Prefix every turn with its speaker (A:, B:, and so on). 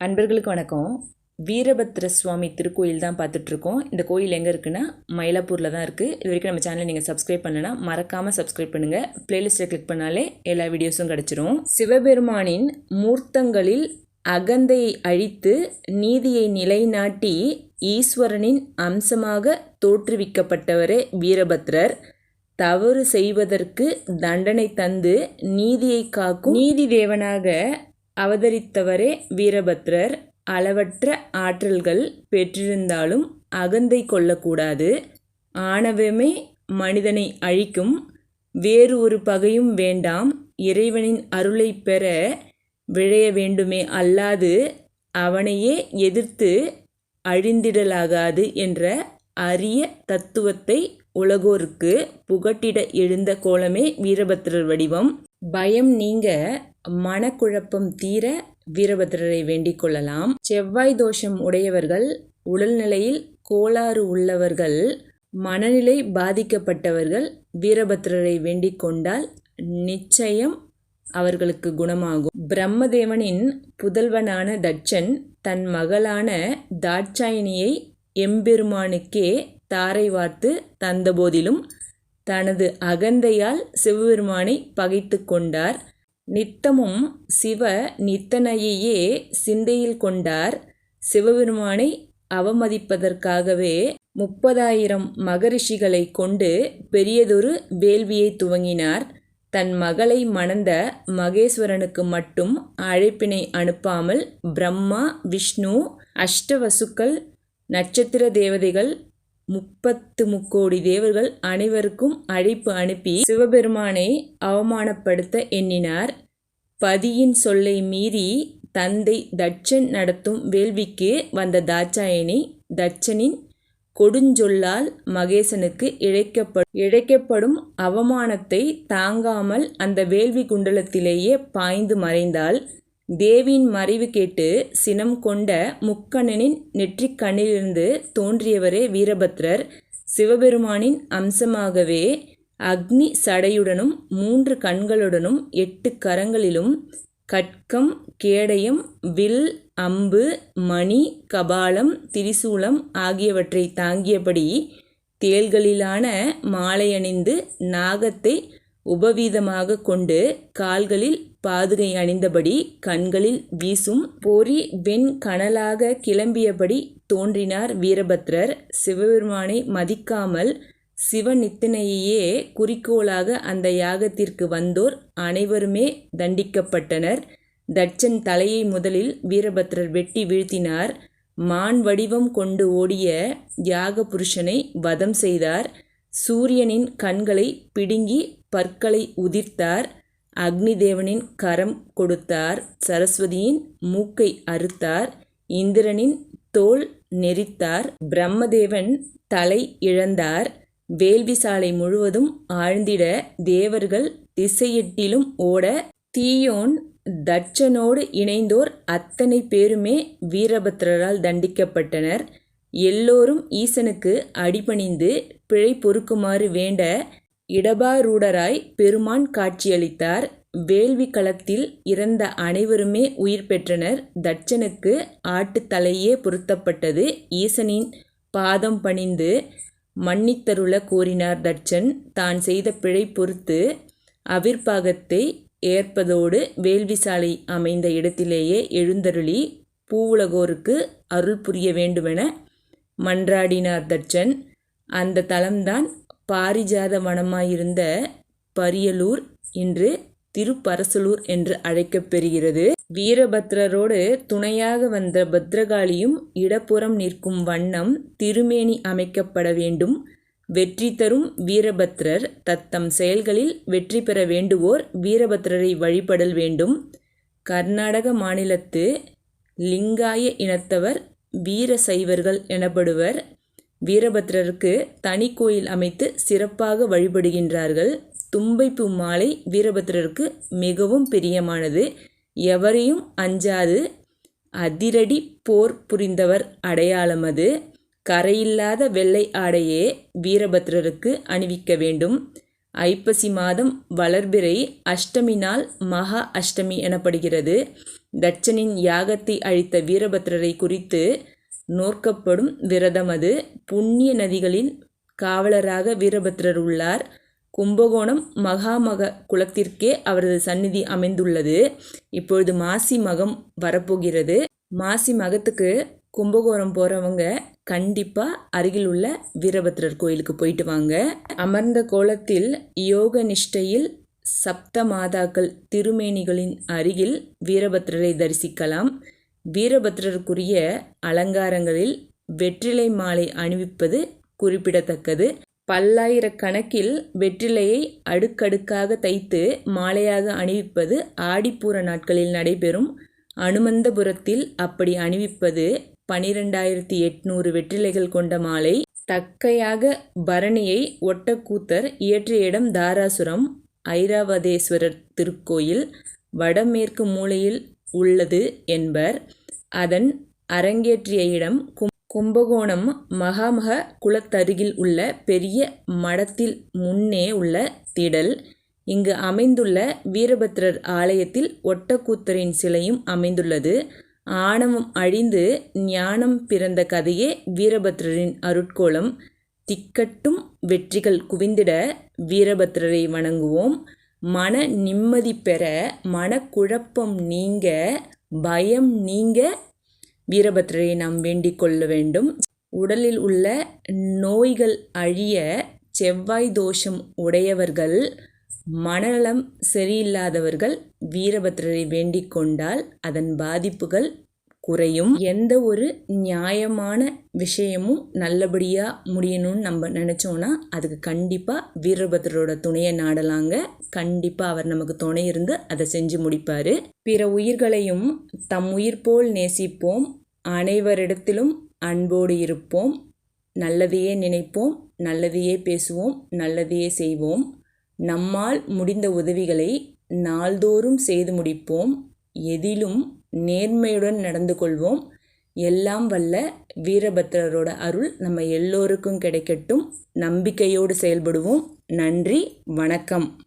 A: அன்பர்களுக்கு வணக்கம். வீரபத்ர சுவாமி திருக்கோயில் தான் பார்த்துட்ருக்கோம். இந்த கோயில் எங்கே இருக்குன்னா மயிலாப்பூரில் தான் இருக்குது இது வரைக்கும் நம்ம சேனலை நீங்கள் சப்ஸ்கிரைப் பண்ணனா மறக்காமல் சப்ஸ்கிரைப் பண்ணுங்கள் பிளேலிஸ்ட்டை கிளிக் பண்ணாலே எல்லா வீடியோஸும் கிடச்சிரும். சிவபெருமானின் மூர்த்தங்களில் அகந்தையை அழித்து நீதியை நிலைநாட்டி ஈஸ்வரனின் அம்சமாக தோற்றுவிக்கப்பட்டவரே வீரபத்ரர். தவறு செய்வதற்கு தண்டனை தந்து நீதியை காக்கும் நீதி தேவனாக அவதரித்தவரே வீரபத்ரர். அளவற்ற ஆற்றல்கள் பெற்றிருந்தாலும் அகந்தை கொள்ளக்கூடாது. ஆணவமே மனிதனை அழிக்கும். வேறு ஒரு பகையும் வேண்டாம். இறைவனின் அருளை பெற விழைய வேண்டுமே அல்லாது அவனையே எதிர்த்து அழிந்திடலாகாது என்ற அரிய தத்துவத்தை உலகோருக்கு புகட்டிட எழுந்த கோலமே வீரபத்ரர் வடிவம். பயம் நீங்க மனக்குழப்பம் தீர வீரபத்ரரை வேண்டிக் கொள்ளலாம். செவ்வாய் தோஷம் உடையவர்கள் உடல்நிலையில் கோளாறு உள்ளவர்கள் மனநிலை பாதிக்கப்பட்டவர்கள் வீரபத்ரரை வேண்டிக் கொண்டால் நிச்சயம் அவர்களுக்கு குணமாகும். பிரம்மதேவனின் புதல்வனான தட்சன் தன் மகளான தாட்சாயினியை எம்பெருமானுக்கே தாரை வார்த்து தந்தபோதிலும் தனது அகந்தையால் சிவபெருமானை பகைத்து கொண்டார். நித்தமும் சிவ நித்தனையையே சிந்தையில் கொண்டார். சிவபெருமானை அவமதிப்பதற்காகவே முப்பதாயிரம் மகரிஷிகளை கொண்டு பெரியதொரு வேள்வியை துவங்கினார். தன் மகளை மணந்த மகேஸ்வரனுக்கு மட்டும் அழைப்பினை அனுப்பாமல் பிரம்மா விஷ்ணு அஷ்டவசுக்கள் நட்சத்திர தேவதைகள் முப்பத்து முக்கோடி தேவர்கள் அனைவருக்கும் அழைப்பு அனுப்பி சிவபெருமானை அவமானப்படுத்த எண்ணினார். பதியின் சொல்லை மீறி தந்தை தட்சன் நடத்தும் வேள்விக்கு வந்த தாட்சாயணி தட்சனின் கொடுஞ்சொல்லால் மகேசனுக்கு இழைக்கப்படும் இழைக்கப்படும் அவமானத்தை தாங்காமல் அந்த வேள்வி குண்டலத்திலேயே பாய்ந்து மறைந்தால் தேவியின் மறைவு கேட்டு சினம் கொண்ட முக்கண்ணனின் நெற்றிக் கண்ணிலிருந்து தோன்றியவரே வீரபத்ரர். சிவபெருமானின் அம்சமாகவே அக்னி சடையுடனும் மூன்று கண்களுடனும் எட்டு கரங்களிலும் கட்கம் கேடயம் வில் அம்பு மணி கபாலம் திரிசூலம் ஆகியவற்றை தாங்கியபடி தேள்களிலான மாலையணிந்து நாகத்தை உபவீதமாக கொண்டு கால்களில் பாதுகை அணிந்தபடி கண்களில் வீசும் பொறி வெண் கனலாக கிளம்பியபடி தோன்றினார் வீரபத்ரர். சிவபெருமானை மதிக்காமல் சிவநித்தனையே குறிக்கோளாக அந்த யாகத்திற்கு வந்தோர் அனைவருமே தண்டிக்கப்பட்டனர். தட்சன் தலையை முதலில் வீரபத்ரர் வெட்டி வீழ்த்தினார். மான் வடிவம் கொண்டு ஓடிய யாக புருஷனை வதம் செய்தார். சூரியனின் கண்களை பிடுங்கி பற்களை உதிர்த்தார். அக்னி தேவனின் கரம் கொடுத்தார். சரஸ்வதியின் மூக்கை அறுத்தார். இந்திரனின் தோல் நெரித்தார். பிரம்மதேவன் தலை இழந்தார். வேள்வி சாலை முழுவதும் ஆழ்ந்திட தேவர்கள் திசையெட்டிலும் ஓட தீயோன் தட்சனோடு இணைந்தோர் அத்தனை பேருமே வீரபத்ரரால் தண்டிக்கப்பட்டனர். எல்லோரும் ஈசனுக்கு அடிபணிந்து பிழை பொறுக்குமாறு வேண்ட இடபாரூடராய் பெருமான் காட்சியளித்தார். வேள்வி களத்தில் இறந்த அனைவருமே உயிர் பெற்றனர். தட்சனுக்கு ஆட்டுத்தலையே பொருத்தப்பட்டது. ஈசனின் பாதம் பணிந்து மன்னித்தருள கோரினார் தட்சன். தான் செய்த பிழை பொறுத்து அவிர்பாகத்தை ஏற்பதோடு வேள்விசாலை அமைந்த இடத்திலேயே எழுந்தருளி பூவுலகோருக்கு அருள் புரிய வேண்டுமென மன்றாடினார் தட்சன். அந்த தலம்தான் பாரிஜாத வனமாயிருந்த பரியலூர் இன்று திருப்பரசலூர் என்று அழைக்கப்பெறுகிறது. வீரபத்ரரோடு துணையாக வந்த பத்ரகாளியும் இடப்புறம் நிற்கும் வண்ணம் திருமேனி அமைக்கப்பட வேண்டும். வெற்றி தரும் வீரபத்ரர் தத்தம் செயல்களில் வெற்றி பெற வேண்டுவோர் வீரபத்ரரை வழிபடல் வேண்டும். கர்நாடக மாநிலத்து லிங்காய இனத்தவர் வீர சைவர்கள் எனப்படுவர். வீரபத்ரருக்கு தனி கோயில் அமைத்து சிறப்பாக வழிபடுகின்றார்கள். தும்பைப்பூ மாலை வீரபத்ரருக்கு மிகவும் பிரியமானது. எவரையும் அஞ்சாது. அதிரடி போர் புரிந்தவர் அடையாளம் அது. கரையில்லாத வெள்ளை ஆடையே வீரபத்ரருக்கு அணிவிக்க வேண்டும். ஐப்பசி மாதம் வளர்பிறை அஷ்டமி நாள் மகா அஷ்டமி எனப்படுகிறது. தட்சனின் யாகத்தை அழித்த வீரபத்ரரை குறித்து நோக்கப்படும் விரதம் அது. புண்ணிய நதிகளின் காவலராக வீரபத்ரர் உள்ளார். கும்பகோணம் மகாமக குலத்திற்கே அவரது சந்நிதி அமைந்துள்ளது. இப்பொழுது மாசி மகம் வரப்போகிறது. மாசி மகத்துக்கு கும்பகோணம் போகிறவங்க கண்டிப்பாக அருகில் உள்ள வீரபத்ரர் கோயிலுக்கு போயிட்டு வாங்க. அமர்ந்த கோலத்தில் யோக நிஷ்டையில் சப்த மாதாக்கள் திருமேனிகளின் அருகில் வீரபத்ரரை தரிசிக்கலாம். வீரபத்ரருக்குரிய அலங்காரங்களில் வெற்றிலை மாலை அணிவிப்பது குறிப்பிடத்தக்கது. பல்லாயிரக்கணக்கில் வெற்றிலையை அடுக்கடுக்காக தைத்து மாலையாக அணிவிப்பது ஆடிப்பூர நாட்களில் நடைபெறும். அனுமந்தபுரத்தில் அப்படி அணிவிப்பது பனிரெண்டாயிரத்தி எட்நூறு வெற்றிலைகள் கொண்ட மாலை. தக்கையாக பரணியை ஒட்டக்கூத்தர் இயற்றிய இடம் தாராசுரம் ஐராவதேஸ்வரர் திருக்கோயில் வடமேற்கு மூலையில் உள்ளது என்பர். அதன் அரங்கேற்றிய இடம் கும் கும்பகோணம் மகாமக குளத்தருகில் உள்ள பெரிய மடத்தில் முன்னே உள்ள திடல். இங்கு அமைந்துள்ள வீரபத்ரர் ஆலயத்தில் ஒட்டக்கூத்தரின் சிலையும் அமைந்துள்ளது. ஆணவம் அழிந்து ஞானம் பிறந்த கதையே வீரபத்ரரின் அருட்கோலம். திக்கட்டும் வெற்றிகள் குவிந்திட வீரபத்ரரை வணங்குவோம். மன நிம்மதி பெற மனக்குழப்பம் நீங்க பயம் நீங்க வீரபத்ரரை நாம் வேண்டிக் கொள்ள வேண்டும். உடலில் உள்ள நோய்கள் அழிய செவ்வாய் தோஷம் உடையவர்கள் மனநலம் சரியில்லாதவர்கள் வீரபத்ரரை வேண்டிக் கொண்டால் அதன் பாதிப்புகள் குறையும். எந்த ஒரு நியாயமான விஷயமும் நல்லபடியாக முடியணும்னு நம்ம நினச்சோன்னா அதுக்கு கண்டிப்பாக வீரபத்ரரோட துணையை நாடலாங்க. கண்டிப்பாக அவர் நமக்கு துணை இருந்து அதை செஞ்சு முடிப்பார். பிற உயிர்களையும் தம் உயிர் போல் நேசிப்போம். அனைவரிடத்திலும் அன்போடு இருப்போம். நல்லதையே நினைப்போம். நல்லதையே பேசுவோம். நல்லதையே செய்வோம். நம்மால் முடிந்த உதவிகளை நாள்தோறும் செய்து முடிப்போம். எதிலும் நேர்மையுடன் நடந்து கொள்வோம். எல்லாம் வல்ல வீரபத்ரரோட அருள் நம்ம எல்லோருக்கும் கிடைக்கட்டும். நம்பிக்கையோடு செயல்படுவோம். நன்றி வணக்கம்.